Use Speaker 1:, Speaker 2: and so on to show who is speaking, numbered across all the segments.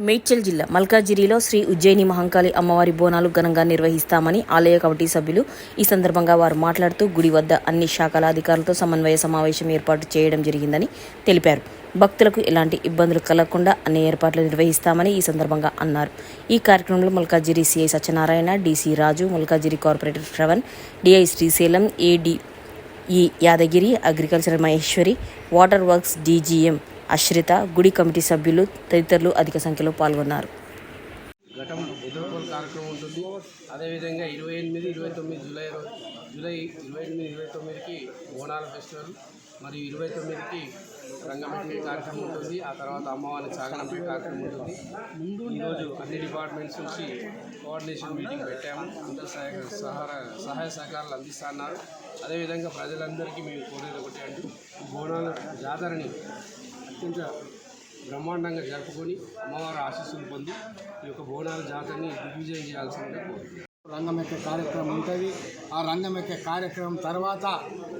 Speaker 1: మేడ్చల్ జిల్లా మల్కాజిరిలో శ్రీ ఉజ్జయిని మహంకాళి అమ్మవారి బోనాలు ఘనంగా నిర్వహిస్తామని ఆలయ కమిటీ సభ్యులు ఈ సందర్భంగా వారు మాట్లాడుతూ గుడి వద్ద అన్ని శాఖల అధికారులతో సమన్వయ సమావేశం ఏర్పాటు చేయడం జరిగిందని తెలిపారు. భక్తులకు ఎలాంటి ఇబ్బందులు కలగకుండా అన్ని ఏర్పాట్లు నిర్వహిస్తామని ఈ సందర్భంగా అన్నారు. ఈ కార్యక్రమంలో Malkajgiri CI Satyanarayana DC Raju Malkajgiri corporator Shravan DI Srisailam AD E Yadagiri agriculture Maheshwari water works DGM Ashritha గుడి కమిటీ సభ్యులు తదితరులు అధిక సంఖ్యలో పాల్గొన్నారు.
Speaker 2: ఘటం ఎదుర్కోలు కార్యక్రమం ఉంటుంది అదేవిధంగా ఇరవై ఎనిమిది ఇరవై తొమ్మిది జూలై జూలై ఇరవై ఎనిమిది ఇరవై తొమ్మిదికి బోనాల ఫెస్టివల్ మరియు ఇరవై తొమ్మిదికి రంగమెట్టి కార్యక్రమం ఉంటుంది. ఆ తర్వాత అమ్మవారిని సాగనంపే కార్యక్రమం ఉంటుంది. ఈరోజు అన్ని డిపార్ట్మెంట్స్ నుంచి కోఆర్డినేషన్ మీటింగ్ పెట్టాము. అందరు సహాయ సహాయ సహకారాలు అందిస్తున్నారు అదేవిధంగా ప్రజలందరికీ మేము కోరేది ఒకటి అంటే బోనాల జాతరని అత్యంత బ్రహ్మాండంగా జరుపుకొని అమ్మవారి ఆశీస్సులు పొంది ఈ యొక్క బోనాల జాతరని దిగ్విజయం చేయాల్సిందిగా కోరుతున్నాను
Speaker 3: రంగం ఎక్కే కార్యక్రమం ఉంటుంది. ఆ రంగం ఎక్కే కార్యక్రమం తర్వాత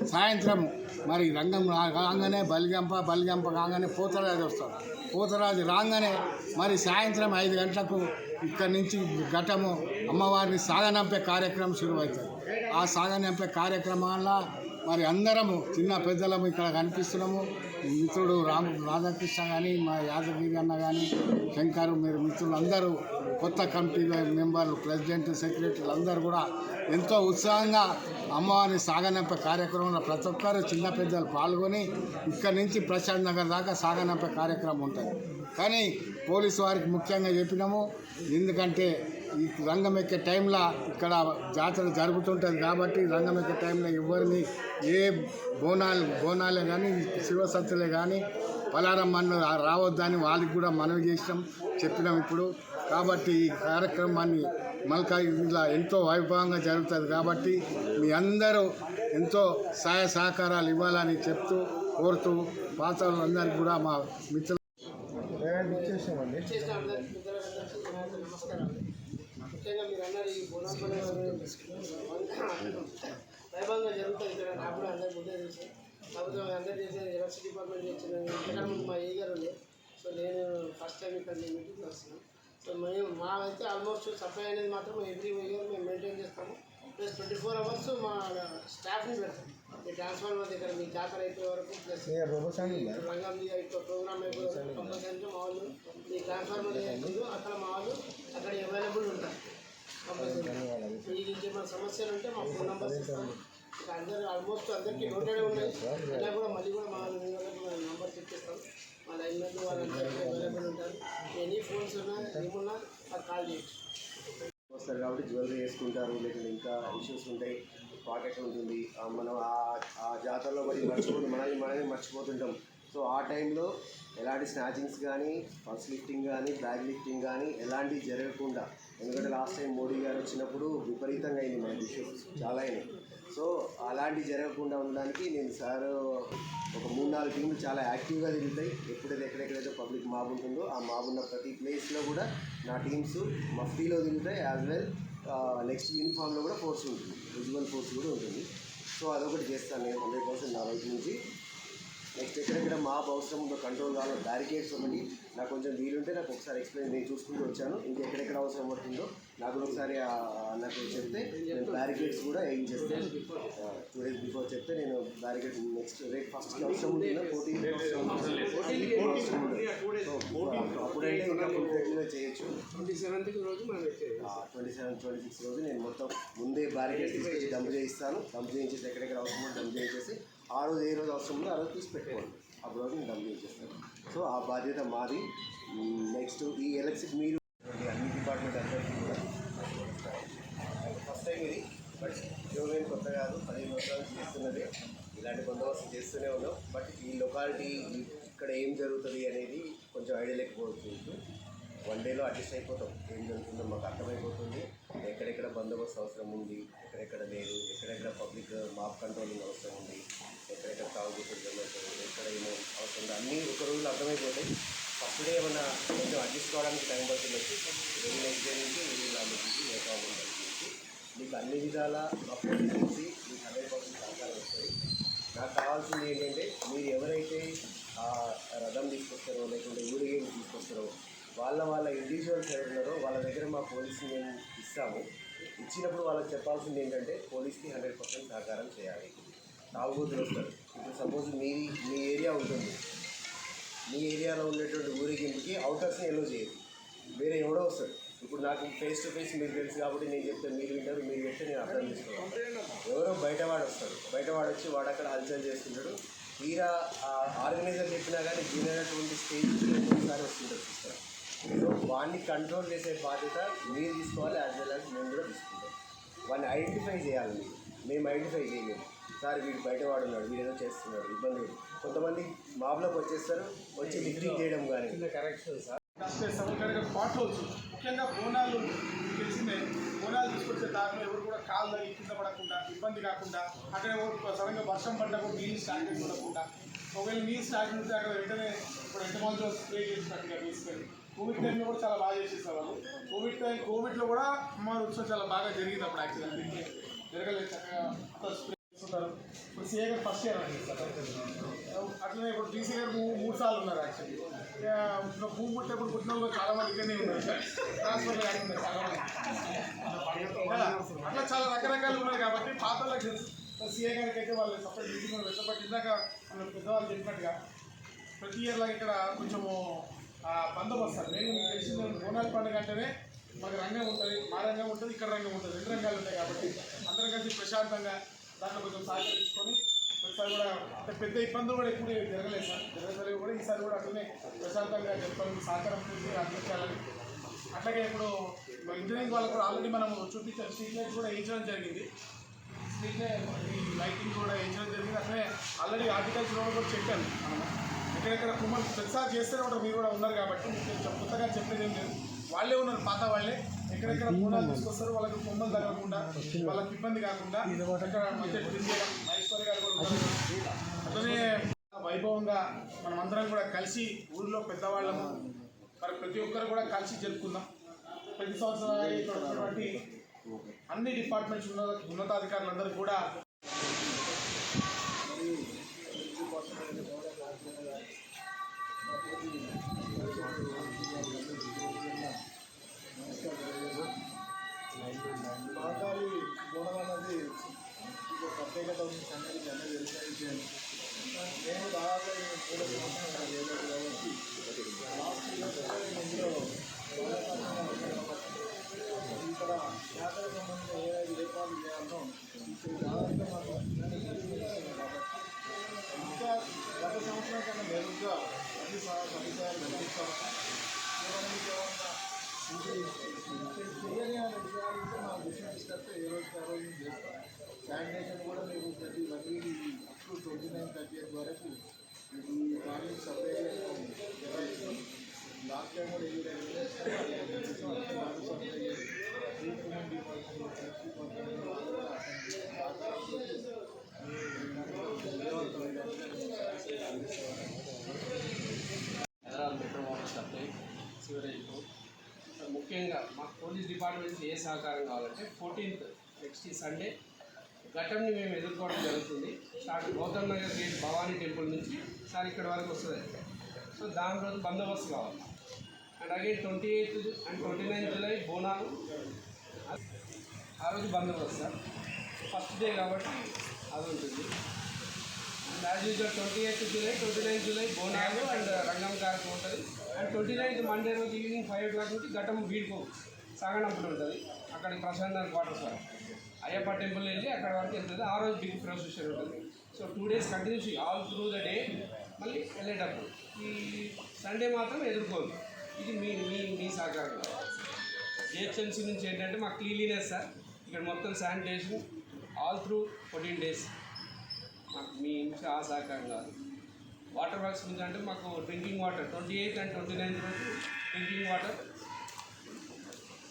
Speaker 3: సాయంత్రం మరి రంగం కాగానే రాగానే బలిగంప బలిగంప కాగానే పోతరాజు వస్తారు పోతరాజు రాగానే మరి సాయంత్రం ఐదు గంటలకు ఇక్కడి నుంచి ఘటము అమ్మవారిని సాగనంపే కార్యక్రమం శురువవుతుంది ఆ సాగనంపే కార్యక్రమాల్లో మరి అందరము చిన్న పెద్దలము ఇక్కడ కనిపిస్తున్నాము. మిత్రుడు రాము రాధాకృష్ణ కానీ మా యాదగిరి అన్న కానీ శంకర్ మీరు మిత్రులు అందరూ కొత్త కమిటీ మెంబర్లు ప్రెసిడెంట్ సెక్రటరీలు అందరూ కూడా ఎంతో ఉత్సాహంగా అమ్మవారిని సాగనంపే కార్యక్రమంలో ప్రతి ఒక్కరు చిన్న పెద్దలు పాల్గొని ఇక్కడి నుంచి ప్రశాంత్ నగర్ దాకా సాగనంపే కార్యక్రమం ఉంటుంది. కానీ పోలీసు వారికి ముఖ్యంగా చెప్పినాము ఎందుకంటే ఈ రంగం ఎక్కే టైంలో ఇక్కడ జాతర జరుగుతుంటుంది కాబట్టి రంగం ఎక్కే టైంలో ఎవరిని ఏ బోనాలు బోనాలే కానీ శివసత్తులే కానీ పలారం మన్ను రావద్దని వాళ్ళకి కూడా మనవి చేసినాం చెప్పినాం ఇప్పుడు. కాబట్టి ఈ కార్యక్రమాన్ని మల్కా ఇలా ఎంతో వైభవంగా జరుగుతుంది కాబట్టి మీ అందరూ ఎంతో సహాయ సహకారాలు ఇవ్వాలని చెప్తూ కోరుతూ పాత వాళ్ళందరికీ కూడా మా మిత్రులు
Speaker 2: ముఖ్యంగా మీరు అన్నారు ఈ బోనాల పండుగ వైభవంగా జరుగుతుంది ఇక్కడ నాకు కూడా అందరు ముందే తెలుసు. కాకపోతే అందరు చేసే ఎలక్ట్రిసిటీ డిపార్ట్మెంట్ చేసిన ఇక్కడ మా ఏ గారు ఉండే సో నేను ఫస్ట్ టైం ఇక్కడ నేను మీటింగ్ వస్తున్నాను. సో మేము మా అయితే ఆల్మోస్ట్ సప్లై అనేది మాత్రం ఎవ్రీ ఇయర్ మేము మెయింటైన్ చేస్తాము. ప్లస్ ట్వంటీ ఫోర్ అవర్స్ మా స్టాఫ్ని పెడతాం మీ ట్రాన్స్ఫార్మర్ దగ్గర మీ జాతర అయిపోయే వరకు ప్లస్ రంగం మీద ఎక్కువ ప్రోగ్రామ్ అయిపోయే వరకు కంపల్సరీ మా వాళ్ళు మీ ట్రాన్స్ఫార్మర్ అక్కడ మా వాళ్ళు అక్కడ అవైలబుల్ ఉంటారు. కంపల్సరీ మీకు ఇంకేమైనా సమస్యలు ఉంటే మా ఫోన్ నెంబర్స్ ఇస్తాను. ఇక అందరు ఆల్మోస్ట్ అందరికీ నోటెడ్ ఉన్నాయి. ఇలా కూడా మళ్ళీ కూడా మా నెంబర్స్ ఇప్పిస్తాం. మా వాళ్ళందరికీ అవైలబుల్ ఉంటారు. ఎనీ ఫోన్స్ ఉన్నా ఏమున్నా మాకు కాల్ చేయొచ్చు.
Speaker 4: వస్తారు కాబట్టి జ్యువెలరీ వేసుకుంటారు లేకుంటే ఇంకా ఇష్యూస్ ఉంటాయి. పాకెట్ ఉంటుంది మనం ఆ- ఆ జాతరలో మరి మర్చిపోతు మనల్ని మనమే మర్చిపోతుంటాం. సో ఆ టైంలో ఎలాంటి స్నాచింగ్స్ కానీ పర్స్ లిఫ్టింగ్ కానీ బ్యాగ్ లిఫ్టింగ్ కానీ ఎలాంటివి జరగకుండా ఎందుకంటే లాస్ట్ టైం మోడీ గారు వచ్చినప్పుడు విపరీతంగా అయింది మన ఇష్యూస్ చాలా అయినాయి. సో అలాంటివి జరగకుండా ఉండడానికి నేను సార్ ఒక మూడు నాలుగు టీంలు చాలా యాక్టివ్గా తిరుగుతాయి. ఎప్పుడైతే ఎక్కడెక్కడైతే పబ్లిక్ మాబ్ ఉంటుందో ఆ మాబ్ ఉన్న ప్రతి ప్లేస్లో కూడా నా టీమ్స్ మఫ్టీలో తిరుగుతాయి యాజ్ వెల్ నెక్స్ట్ యూనిఫామ్లో కూడా ఫోర్స్ ఉంటుంది. విజువల్ ఫోర్స్ కూడా ఉంటుంది. సో అదొకటి చేస్తాను నేను హండ్రెడ్ పర్సెంట్ నా వైపు నుంచి. నెక్స్ట్ ఎక్కడెక్కడ మాప్ అవసరం ఉందో కంట్రోల్ కావాలి బ్యారికేడ్స్ ఒకటి. నాకు కొంచెం వీలుంటే నాకు ఒకసారి ఎక్స్ప్లెయిన్ నేను చూసుకుంటూ వచ్చాను. ఇంకా ఎక్కడెక్కడ అవసరం పడుతుందో నాకు ఒకసారి నాకు చెప్తే నేను బ్యారికేడ్స్ కూడా ఏం చేస్తాను. టూ డేస్ బిఫోర్ చెప్తే నేను బ్యారికేడ్ నెక్స్ట్ రేట్ ఫస్ట్ అవసరం ఉంటుందో ఫోర్టీన్ అవసరం ఉంటుంది సో అప్పుడంటే ఇంకా ఫుల్ చేయొచ్చు.
Speaker 2: ట్వంటీ రోజు మనం
Speaker 4: ట్వంటీ సెవెన్ ట్వంటీ సిక్స్ రోజు నేను మొత్తం ముందే బ్యారికేడ్ తీసుకొచ్చి డంప్ చేయిస్తాను. డంప్ చేయించేసి ఎక్కడెక్కడ అవసరం డంప్ చేయించేసి ఆ రోజు ఏ రోజు అవసరం ఉందో ఆ రోజు తీసి పెట్టుకోండి అప్పుడు రోజు నేను డంప్ చేయించేస్తాను సో ఆ బాధ్యత మాది. నెక్స్ట్ ఈ ఎలక్ట్రిక్ మీరు అన్ని డిపార్ట్మెంట్ అందరికీ కూడా ఫస్ట్ టైం ఇది. బట్ ఉద్యోగం కొత్త కాదు. పదిహేను సంవత్సరాల చేస్తున్నదే. ఇలాంటి బందోబస్తు చేస్తూనే ఉన్నాం. బట్ ఈ లొకాలిటీ ఇక్కడ ఏం జరుగుతుంది అనేది కొంచెం ఐడియా లేకపోవచ్చు. వన్ డేలో అడ్జస్ట్ అయిపోతాం. ఏం జరుగుతుందో మాకు అర్థమైపోతుంది. ఎక్కడెక్కడ బందోబస్తు అవసరం ఉంది ఎక్కడెక్కడ లేదు ఎక్కడెక్కడ పబ్లిక్ మాప్ కంట్రోలింగ్ అవసరం ఉంది ఎక్కడెక్కడ తాగుబోతులు జరుగుతుంది ఎక్కడ ఏమో అవసరం ఉంది. అన్నీ ఒక రోజులు అర్థమైపోతాయి. ఫస్ట్ డే ఏమన్నా కొంచెం అడ్జస్ట్ కావడానికి టైం పడుతుంది. రెండు నెక్స్ట్ డే నుంచి వెరీ ఆలోచించి ఏ ప్రాబ్లం కలిగించి మీకు అన్ని విధాల అప్రోచ్ మీకు హండ్రెడ్ పర్సెంట్ సహకారం వస్తాయి. నాకు కావాల్సింది ఏంటంటే మీరు ఎవరైతే ఆ రథం తీసుకొస్తారో లేకుంటే ఊరేగింపు తీసుకొస్తారో వాళ్ళ వాళ్ళ ఇండివిజువల్ ఎవరు ఉన్నారో వాళ్ళ దగ్గర మా పోలీస్ని మేము ఇస్తాము. ఇచ్చినప్పుడు వాళ్ళకి చెప్పాల్సింది ఏంటంటే పోలీస్కి హండ్రెడ్ పర్సెంట్ సహకారం చేయాలి. తాగుబోతులు వస్తారు. ఇప్పుడు సపోజ్ మీది మీ ఏరియా ఉంటుంది. మీ ఏరియాలో ఉండేటువంటి ఊరేగింపుకి అవుటర్స్ని ఎల్లో చేయదు వేరే ఎవడో వస్తాడు. ఇప్పుడు నాకు ఫేస్ టు ఫేస్ మీరు తెలుసు కాబట్టి నేను చెప్తే మీరు వింటారు మీరు చెప్తే నేను అర్థం చేసుకోవాలి. ఎవరో బయటవాడు వస్తాడు. బయటవాడు వచ్చి వాడు అక్కడ హల్చల్ చేస్తుంటాడు. తీరా ఆర్గనైజర్ చెప్పినా కానీ దీనైనటువంటి స్టేజ్ ఒకసారి వస్తుంటారు సిస్టర్. సో వాడిని కంట్రోల్ చేసే బాధ్యత మీరు తీసుకోవాలి యాజ్ వెల్ యాజ్ మేము కూడా తీసుకుంటాం. వాడిని ఐడెంటిఫై చేయాలి మీరు. మేము ఐడెంటిఫై చేయలేము. సార్ వీడు బయటవాడు ఉన్నాడు వీడు ఏదో చేస్తున్నాడు ఇబ్బంది లేదు. కొంతమంది మాబ్లోకి వచ్చేస్తారు వచ్చి డిగ్రీ చేయడం కానీ.
Speaker 5: Correct sir. ఇక్కడ ముఖ్యంగా బోనాలు తెలిసిందే బోనాలు తీసుకొచ్చే దారిలో కాళ్ళు తగిలి కింద పడకుండా ఇబ్బంది కాకుండా అక్కడ ఎవరు సడన్గా వర్షం పడ్డప్పుడు నీళ్ళు స్టాక్ ఉండకుండా ఒకవేళ నీళ్ళు స్టాక్ ఉంటే అక్కడ వెంటనే ఇప్పుడు ఎంత మంది స్ప్రే చేసినట్టుగా తీసుకెళ్ళి కోవిడ్ టైంలో కూడా చాలా బాగా చేసేసారు వాళ్ళు. కోవిడ్ టైం కోవిడ్లో కూడా మా ఉత్సవం చాలా బాగా జరిగింది అప్పుడు యాక్చువల్లీ జరగలేదు చక్కగా. చేస్తుంటారు ఇప్పుడు సీఏ గారు ఫస్ట్ ఇయర్ అండి అట్లనే ఇప్పుడు డీసీ గారు మూడు సార్లు ఉన్నారు యాక్చువల్లీ భూమి పుట్టేప్పుడు పుట్టిన చాలా మంది ఇక్కడనే ఉన్నారు ట్రాన్స్ఫర్ కాకుండా చాలా మంది. అలా అట్లా చాలా రకరకాలు ఉన్నాయి కాబట్టి పాత సీఏ గారికి అయితే వాళ్ళు సపరేట్ మీటింగ్ పెట్టబట్టి ఇందాక మన పెద్దవాళ్ళు చెప్పినట్టుగా ప్రతి ఇయర్ లాగా ఇక్కడ కొంచెము ఆ, బందోబస్తు సార్ నేను మీకు తెలిసిన బోనాల పండుగ అంటేనే మాకు రంగం ఉంటుంది మా రంగం ఉంటుంది ఇక్కడ రంగం ఉంటుంది. రెండు రంగాలు ఉంటాయి కాబట్టి అందరం కలిసి ప్రశాంతంగా దాంట్లో కొంచెం సహకరించుకొని ప్రతిసారి కూడా అంటే పెద్ద ఇబ్బందులు కూడా ఎప్పుడు జరగలేదు సార్. జరగలేదు కూడా. ఈసారి కూడా అట్లనే ప్రశాంతంగా చెప్పాలని సహకారం పూర్తిగా అందించాలని అట్లాగే ఇప్పుడు ఇంజనీరింగ్ వాళ్ళకు కూడా ఆల్రెడీ మనం చూపించాం. స్ట్రీట్ లైట్స్ కూడా వేయించడం జరిగింది. స్ట్రీట్ ఈ లైటింగ్ కూడా వేయించడం జరిగింది. అట్లనే ఆల్రెడీ హార్టికల్చర్ కూడా చెప్పాను. మనం ఎక్కడెక్కడ కుమ్మలు ప్రతిసారి చేస్తూనే ఉంటారు మీరు కూడా ఉన్నారు కాబట్టి మీకు కొంచెం కొత్తగా చెప్పేది ఏం లేదు. వాళ్ళే ఉన్నారు పాత వాళ్ళే. ఎక్కడెక్కడ మూడాలు తీసుకొస్తారు వాళ్ళకి కొమ్మలు తగ్గకుండా వాళ్ళకి ఇబ్బంది కాకుండా మహేశ్వరి గారు కూడా అట్లనే వైభవంగా మనం అందరం కూడా కలిసి ఊళ్ళో పెద్దవాళ్ళము మరి ప్రతి ఒక్కరు కూడా కలిసి జరుపుకుందాం. ప్రతి సంవత్సరం ఇక్కడ ఉన్నటువంటి అన్ని డిపార్ట్మెంట్స్ ఉన్న ఉన్నతాధికారులందరూ కూడా
Speaker 6: బోర్డ్ ముఖ్యంగా మా పోలీస్ డిపార్ట్మెంట్ ఏ సహకారం కావాలంటే ఫోర్టీన్త్ నెక్స్ట్ ఈ సండే ఘటనని మేము ఎదుర్కోవడం జరుగుతుంది. Sir Gautam Nagar gate Bhavani temple నుంచి సార్ ఇక్కడ వరకు వస్తుంది. సో దాని రోజు బందోబస్తు కావాలి. And again twenty eighth and twenty nine July Bonalu. ఆ రోజు బందోబస్తు సార్. ఫస్ట్ డే కాబట్టి అది ఉంటుంది. And as usual twenty eighth July twenty nine July Bonalu and రంగం కార్యక్రమం ఉంటుంది. అండ్ ట్వంటీ నైన్త్ మండే రోజు ఈవినింగ్ ఫైవ్ ఓ క్లాక్ నుంచి ఘటం వీడుకో సాగనంపుడు ఉంటుంది. అక్కడికి Prashant quarter sir. Ayyappa temple వెళ్ళి అక్కడ వరకు వెళ్తుంది. ఆ రోజు బిగ్ ప్రొసెషన్ ఉంటుంది. So two days continuous all through the day మళ్ళీ వెళ్ళేటప్పుడు. ఈ సండే మాత్రం ఎదుర్కోదు. ఇది మీ మీ మీ సహకారం. జిహెచ్ఎంసీ నుంచి ఏంటంటే మాకు క్లీన్లీనెస్ సార్. ఇక్కడ మొత్తం sanitation all through fourteen days మాకు మీ నుంచి ఆ సహకారం కాదు. వాటర్ వర్క్స్ నుంచి అంటే మాకు drinking water twenty eighth and twenty ninth రోజు డ్రింకింగ్ వాటర్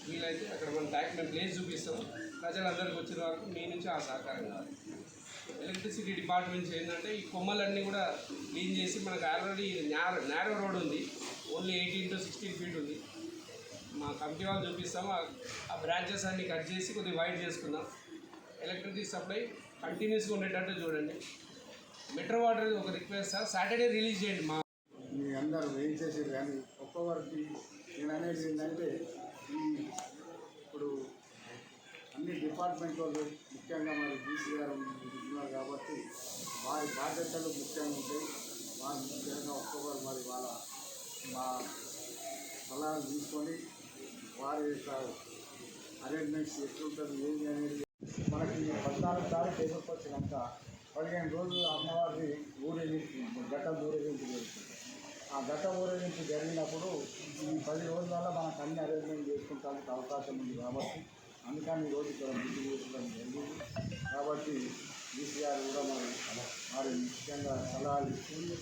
Speaker 6: వీలైతే అక్కడ మన ట్యాంక్ మేము ప్లేస్ చూపిస్తాం. ప్రజలందరికీ వచ్చిన వరకు మీ నుంచి ఆ సహకారం కాదు. ఎలక్ట్రిసిటీ డిపార్ట్మెంట్స్ ఏంటంటే ఈ కొమ్మలన్నీ కూడా క్లీన్ చేసి మనకు ఆల్రెడీ నేరో నేరో రోడ్ ఉంది. Only eighteen to sixteen feet ఉంది. మా కమిటీ వాళ్ళు చూపిస్తాము. ఆ- బ్రాంచెస్ అన్ని కట్ చేసి కొద్దిగా వైడ్ చేసుకుందాం. ఎలక్ట్రిసిటీ సప్లై కంటిన్యూస్గా ఉండేటట్టు చూడండి. మెట్రో వాటర్ ఒక రిక్వెస్ట్ సార్ సాటర్డే రిలీజ్ చేయండి మా
Speaker 3: మీ అందరూ ఏం చేసేది కానీ వరకు నేను అనేది ఏంటంటే ఇప్పుడు అన్ని డిపార్ట్మెంట్ వాళ్ళు ముఖ్యంగా వారి బాధ్యతలు ముఖ్యంగా ఉంటాయి. వారి ముఖ్యంగా ఒక్కొక్కరు మరి వాళ్ళ మా సలహాలు తీసుకొని వారి యొక్క అరేంజ్మెంట్స్ ఎట్లుంటుంది ఏంటి అనేది మనకి పద్నాలుగు తారీఖు ఎదుర్కొ వచ్చినాక పదిహేను రోజులు అమ్మవారి ఊరేగింపు ఘట ఊరేగింపు జరుగుతుంది. ఆ ఘట ఊరేగింపు జరిగినప్పుడు ఈ పది రోజులలో మనకు అన్ని అరేంజ్మెంట్ చేసుకుంటానికి అవకాశం ఉంది కాబట్టి అందుకని ఈరోజు ఇక్కడ ముందు చేసుకోవడం జరిగింది. కాబట్టి ఈసీఆర్ కూడా మనం మరి ముఖ్యంగా సలహాలు ఇస్తుంది